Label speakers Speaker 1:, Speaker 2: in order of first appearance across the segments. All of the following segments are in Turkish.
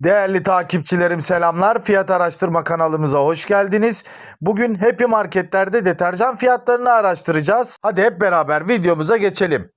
Speaker 1: Değerli takipçilerim selamlar. Fiyat araştırma kanalımıza hoş geldiniz. Bugün Happy Market'lerde deterjan fiyatlarını araştıracağız. Hadi hep beraber videomuza geçelim.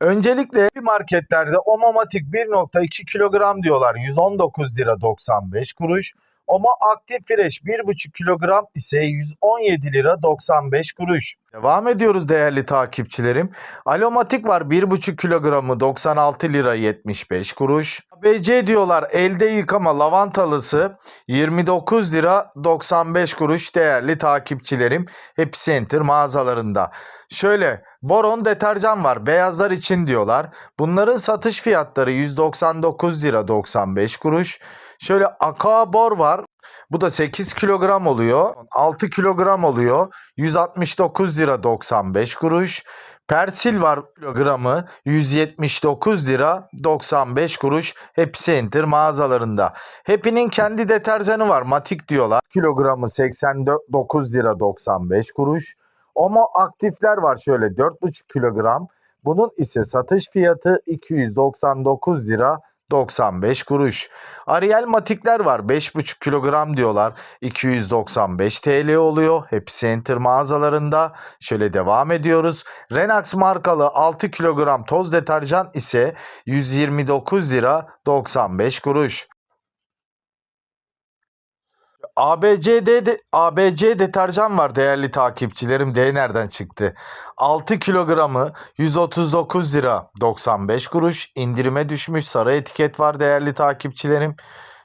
Speaker 1: Öncelikle Happy Market'lerde Omomatic 1.2 kilogram diyorlar. 119 lira 95 kuruş. Omo Active Fresh 1.5 kilogram ise 117 lira 95 kuruş. Devam ediyoruz değerli takipçilerim. Alomatik var 1,5 kilogramı 96 lira 75 kuruş. ABC diyorlar elde yıkama lavantalısı 29 lira 95 kuruş değerli takipçilerim. Epicenter mağazalarında. Şöyle boron deterjan var beyazlar için diyorlar. Bunların satış fiyatları 199 lira 95 kuruş. Şöyle aqua bor var. Bu da 8 kilogram oluyor. 6 kilogram oluyor. 169 lira 95 kuruş. Persil var kilogramı 179 lira 95 kuruş. Hepsi Enter mağazalarında. Happy'nin kendi deterjanı var. Matik diyorlar. Kilogramı 89 lira 95 kuruş. Omo aktifler var şöyle 4,5 kilogram. Bunun ise satış fiyatı 299 lira 95 kuruş. Ariel matikler var 5,5 kilogram diyorlar. 295 TL oluyor. Hepsi Enter mağazalarında. Şöyle devam ediyoruz. Renax markalı 6 kilogram toz deterjan ise 129 lira 95 kuruş. ABC'de de, ABC deterjan var değerli takipçilerim. D nereden çıktı? 6 kilogramı 139 lira 95 kuruş. İndirime düşmüş sarı etiket var değerli takipçilerim.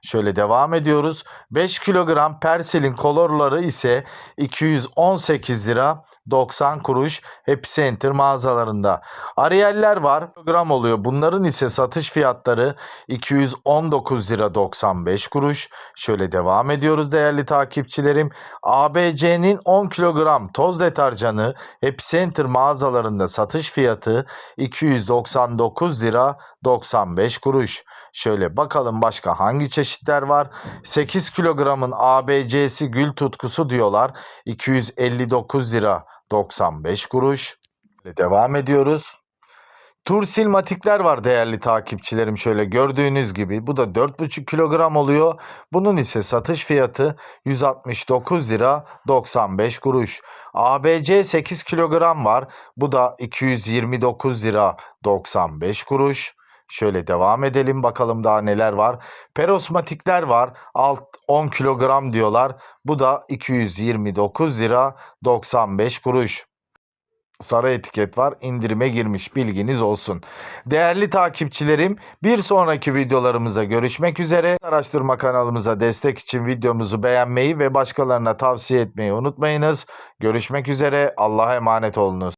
Speaker 1: Şöyle devam ediyoruz. 5 kilogram Persil'in kolorları ise 218 lira 90 kuruş. Hepsi Enter mağazalarında. Ariel'ler var. Kilogram oluyor. Bunların ise satış fiyatları 219 lira 95 kuruş. Şöyle devam ediyoruz değerli takipçilerim. ABC'nin 10 kilogram toz deterjanı Epicenter mağazalarında satış fiyatı 299 lira 95 kuruş. Şöyle bakalım başka hangi çeşitler var? 8 kilogramın ABC'si gül tutkusu diyorlar. 259 lira 95 kuruş. Şöyle Devam ediyoruz. Tursil matikler var değerli takipçilerim şöyle gördüğünüz gibi. Bu da 4,5 kilogram oluyor. Bunun ise satış fiyatı 169 lira 95 kuruş. ABC 8 kilogram var. Bu da 229 lira 95 kuruş. Şöyle devam edelim bakalım daha neler var. Perosmatikler var. Alt 10 kilogram diyorlar. Bu da 229 lira 95 kuruş sarı etiket var. İndirime girmiş bilginiz olsun. Değerli takipçilerim bir sonraki videolarımıza görüşmek üzere. Araştırma kanalımıza destek için videomuzu beğenmeyi ve başkalarına tavsiye etmeyi unutmayınız. Görüşmek üzere. Allah'a emanet olunuz.